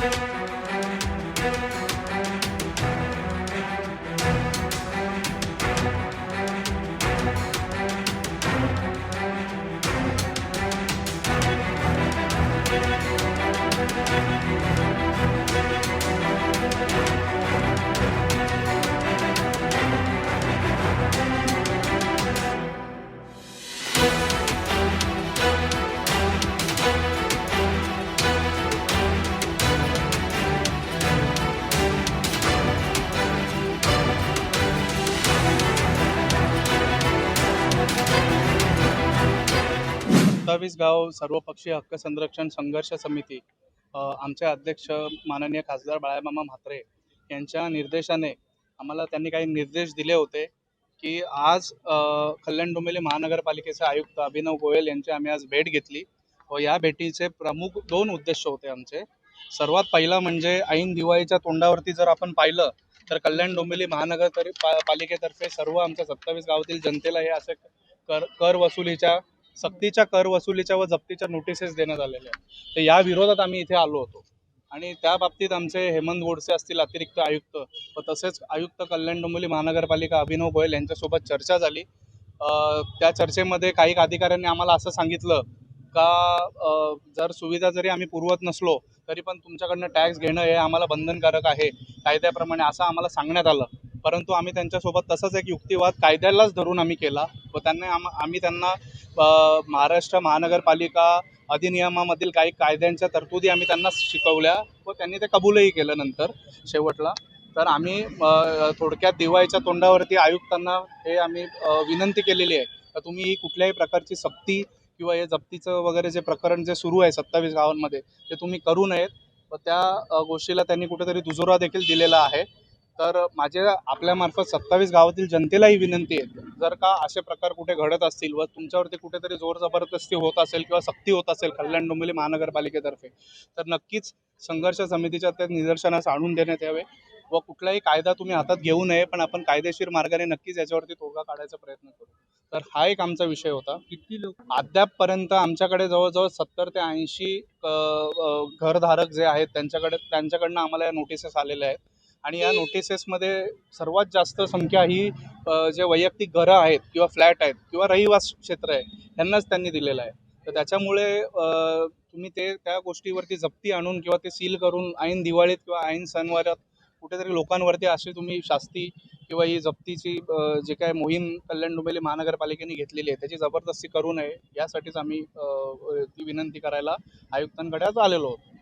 Müzik सत्तावीस गाव सर्वपक्षीय हक्क संरक्षण संघर्ष समिती आमचे अध्यक्ष माननीय खासदार बाळामामा म्हात्रे यांच्या निर्देशाने आम्हाला त्यांनी काही निर्देश दिले होते की आज कल्याण डोंबिवली महानगरपालिकेचे आयुक्त अभिनव गोयल यांची आम्ही आज भेट घेतली व या भेटीचे प्रमुख दोन उद्देश होते आमचे. सर्वात पहिला म्हणजे ऐन दिवाळीच्या तोंडावरती जर आपण पाहिलं तर कल्याण डोंबिवली महानगर तरी पा- पालिकेतर्फे सर्व आमच्या सत्तावीस गावातील जनतेला हे असे कर कर वसुलीच्या सक्तीच्या कर वसुलीच्या व जप्तीच्या नोटिसेस देण्यात आलेल्या आहेत. तर या विरोधात आम्ही इथे आलो होतो. आणि त्या बाबतीत आमचे हेमंत गोडसे असतील अतिरिक्त आयुक्त व तसेच आयुक्त कल्याण डोंबिवली महानगरपालिका अभिनव गोयल यांच्यासोबत चर्चा झाली. त्या चर्चेमध्ये काही अधिकाऱ्यांनी आम्हाला असं सांगितलं का जर सुविधा जरी आम्ही पुरवत नसलो तरी पण तुमच्याकडनं टॅक्स घेणं हे आम्हाला बंधनकारक आहे. कायद्याप्रमाणे असं आम्हाला सांगण्यात आलं. परंतु आम्ही त्यांच्यासोबत तसंच एक युक्तिवाद कायद्यालाच धरून आम्ही केला व त्यांना आम आम्ही त्यांना महाराष्ट्र महानगरपालिका अधिनियमामधील काही कायद्यांच्या तरतुदी आम्ही त्यांना शिकवल्या व त्यांनी ते कबूलही केलं नंतर शेवटला. तर आम्ही थोडक्यात दिवाळीच्या तोंडावरती आयुक्तांना हे आम्ही विनंती केलेली आहे. तर तुम्ही ही कुठल्याही प्रकारची सक्ती किंवा हे जप्तीचं वगैरे जे प्रकरण जे सुरू आहे सत्तावीस गावांमध्ये ते तुम्ही करू नयेत. व त्या गोष्टीला त्यांनी कुठेतरी दुजोरा देखील दिलेला आहे. तर माझे आपल्यामार्फत सत्तावीस गावातील जनतेलाही विनंती आहे जर का असे प्रकार कुठे घडत असतील व तुमच्यावरती कुठेतरी जोर जबरदस्ती होत असेल किंवा सक्ती होत असेल कल्याण डोंबिवली महानगरपालिकेतर्फे तर नक्कीच संघर्ष समितीच्या त्या निदर्शनास आणून देण्यात यावे व कुठलाही कायदा तुम्ही हातात घेऊ नये पण आपण कायदेशीर मार्गाने नक्कीच याच्यावरती तोडगा काढायचा प्रयत्न करू. तर हा एक आमचा विषय होता. किती लोक? अद्यापपर्यंत आमच्याकडे जवळजवळ सत्तर ते ऐंशी घरधारक जे आहेत त्यांच्याकडे त्यांच्याकडनं आम्हाला या नोटिसेस आलेल्या आहेत. आणि या नोटिसेसमध्ये सर्वात जास्त संख्या ही जे वैयक्तिक घरं आहेत किंवा फ्लॅट आहेत किंवा रहिवास क्षेत्र आहे यांनाच त्यांनी दिलेलं आहे. तर त्याच्यामुळे तुम्ही ते त्या गोष्टीवरती जप्ती आणून किंवा ते सील करून ऐन दिवाळीत किंवा ऐन सणवारात कुठेतरी लोकांवरती अशी तुम्ही शास्ती किंवा ही जप्तीची जे काय मोहीम कल्याण डोंबिवली महानगरपालिकेने घेतलेली आहे त्याची जबरदस्ती करू नये यासाठीच आम्ही ती विनंती करायला आयुक्तांकडे आज आलेलो होतो